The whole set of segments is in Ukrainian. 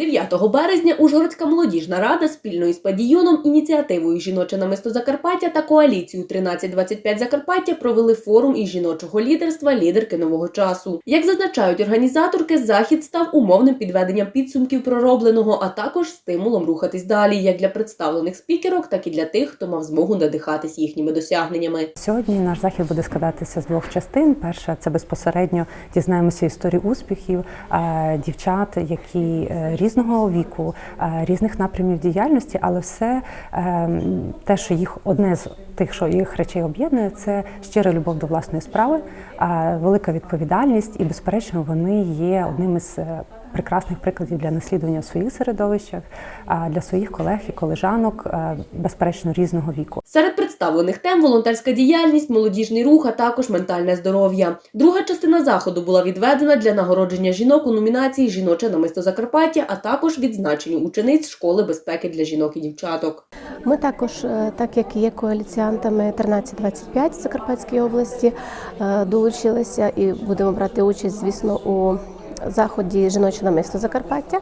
9 березня Ужгородська молодіжна рада спільно із падійоном, ініціативою Жіноче намисто Закарпаття та коаліцією 1325 Закарпаття провели форум із жіночого лідерства лідерки нового часу. Як зазначають організаторки, захід став умовним підведенням підсумків проробленого, а також стимулом рухатись далі, як для представлених спікерок, так і для тих, хто мав змогу надихатись їхніми досягненнями. Сьогодні наш захід буде складатися з двох частин. Перша це безпосередньо дізнаємося історії успіхів е, дівчат, які е, різного віку, е, різних напрямів діяльності, але все е, те, що їх одне з тих, що їх речей об'єднує, це щира любов до власної справи, велика відповідальність, і безперечно, вони є одним із е, прекрасних прикладів для наслідування в своїх середовищах, а для своїх колег і колежанок, безперечно, різного віку. Серед представлених тем волонтерська діяльність, молодіжний рух, а також ментальне здоров'я. Друга частина заходу була відведена для нагородження жінок у номінації Жіноче намисто Закарпаття, а також відзначенню учениць школи безпеки для жінок і дівчаток. Ми також, е, так як є коаліціантами 1325 в Закарпатській області, е, долучилися і будемо брати участь, звісно, у заході жіноче намисто Закарпаття.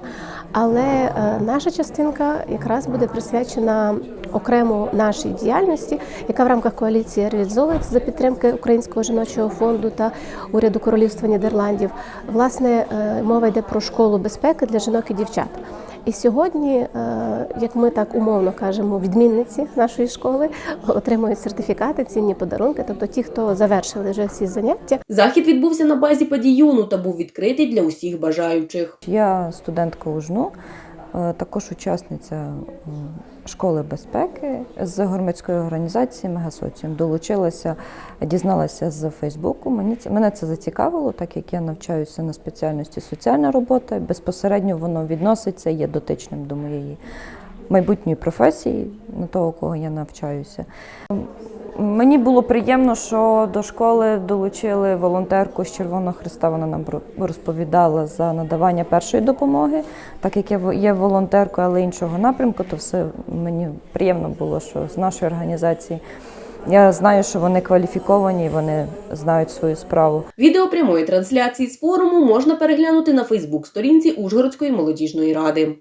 Але е, наша частинка якраз буде присвячена окремо нашій діяльності, яка в рамках коаліції реалізовується за підтримки Українського жіночого фонду та уряду Королівства Нідерландів. Власне, е, мова йде про школу безпеки для жінок і дівчат. І сьогодні, е, як ми так умовно кажемо, відмінниці нашої школи отримують сертифікати, цінні подарунки, тобто ті, хто завершили вже всі заняття. Захід відбувся на базі падіюну та був відкритий для усіх бажаючих. Я студентка УЖНУ, також учасниця школи безпеки з громадської організації Мегасоціум. Долучилася, дізналася з Фейсбуку. Мені це мене це зацікавило, так як я навчаюся на спеціальності соціальна робота. Безпосередньо воно відноситься, є дотичним до моєї майбутньої професії, на того, кого я навчаюся. Мені було приємно, що до школи долучили волонтерку з Червоного Христа. Вона нам ро- розповідала за надавання першої допомоги. Так як я є волонтеркою, але іншого напрямку, то все мені приємно було, що з нашої організації я знаю, що вони кваліфіковані, вони знають свою справу. Відео прямої трансляції з форуму можна переглянути на Фейсбук-сторінці Ужгородської молодіжної ради.